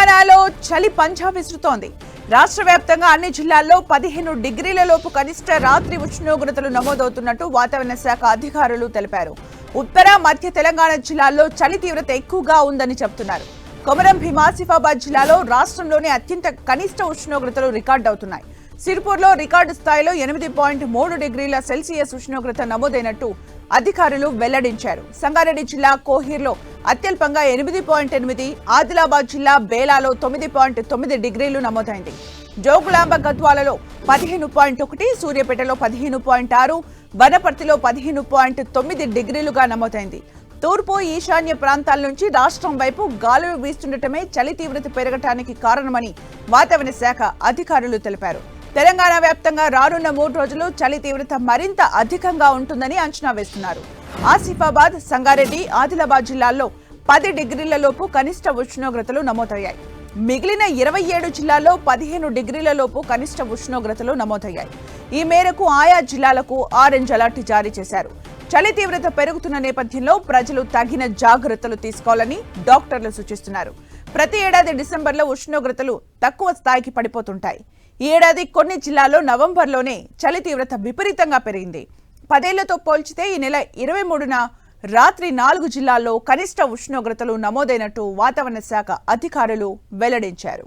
తెలంగాణలో చలి పంజా విసురుతోంది. రాష్ట్ర వ్యాప్తంగా అన్ని జిల్లాల్లో పదిహేను డిగ్రీల లోపు కనిష్ట రాత్రి ఉష్ణోగ్రతలు నమోదవుతున్నట్టు వాతావరణ శాఖ అధికారులు తెలిపారు. ఉత్తర మధ్య తెలంగాణ జిల్లాల్లో చలి తీవ్రత ఎక్కువగా ఉందని చెబుతున్నారు. కొమరం భీం ఆసిఫాబాద్ జిల్లాలో రాష్ట్రంలోనే అత్యంత కనిష్ట ఉష్ణోగ్రతలు రికార్డు అవుతున్నాయి. సిర్పూర్లో రికార్డు స్థాయిలో ఎనిమిది పాయింట్ మూడు డిగ్రీల సెల్సియస్ ఉష్ణోగ్రత నమోదైనట్టు అధికారులు వెల్లడించారు. సంగారెడ్డి జిల్లా కోహీర్లో అత్యల్పంగా ఎనిమిది పాయింట్ ఎనిమిది ఆదిలాబాద్ జిల్లా బేలాలో తొమ్మిది పాయింట్ తొమ్మిది డిగ్రీలు నమోదైంది. జోగులాంబ గద్వాలలో పదిహేను పాయింట్ ఒకటి సూర్యాపేటలో పదిహేను పాయింట్ ఆరు వనపర్తిలో పదిహేను పాయింట్ తొమ్మిది డిగ్రీలుగా నమోదైంది. తూర్పు ఈశాన్య ప్రాంతాల నుంచి రాష్ట్రం వైపు గాలులు వీస్తుండటమే చలి తీవ్రత పెరగటానికి కారణమని వాతావరణ శాఖ అధికారులు తెలిపారు. తెలంగాణ వ్యాప్తంగా రానున్న మూడు రోజులు చలి తీవ్రత మరింత అధికంగా ఉంటుందని అంచనా వేస్తున్నారు. ఆసిఫాబాద్ సంగారెడ్డి ఆదిలాబాద్ జిల్లాల్లో పది డిగ్రీలలోపు కనిష్ట ఉష్ణోగ్రతలు నమోదయ్యాయి. మిగిలిన ఇరవై ఏడు జిల్లాల్లో పదిహేను డిగ్రీలలోపు కనిష్ట ఉష్ణోగ్రతలు నమోదయ్యాయి. ఈ మేరకు ఆయా జిల్లాలకు ఆరెంజ్ అలర్ట్ జారీ చేశారు. చలి తీవ్రత పెరుగుతున్న నేపథ్యంలో ప్రజలు తగిన జాగ్రత్తలు తీసుకోవాలని డాక్టర్లు సూచిస్తున్నారు. ప్రతి ఏడాది డిసెంబర్లో ఉష్ణోగ్రతలు తక్కువ స్థాయికి పడిపోతుంటాయి. ఈ ఏడాది కొన్ని జిల్లాల్లో నవంబర్లోనే చలి తీవ్రత విపరీతంగా పెరిగింది. పదేళ్ళతో పోల్చితే ఈ నెల ఇరవై మూడున రాత్రి నాలుగు జిల్లాల్లో కనిష్ట ఉష్ణోగ్రతలు నమోదైనట్టు వాతావరణ శాఖ అధికారులు వెల్లడించారు.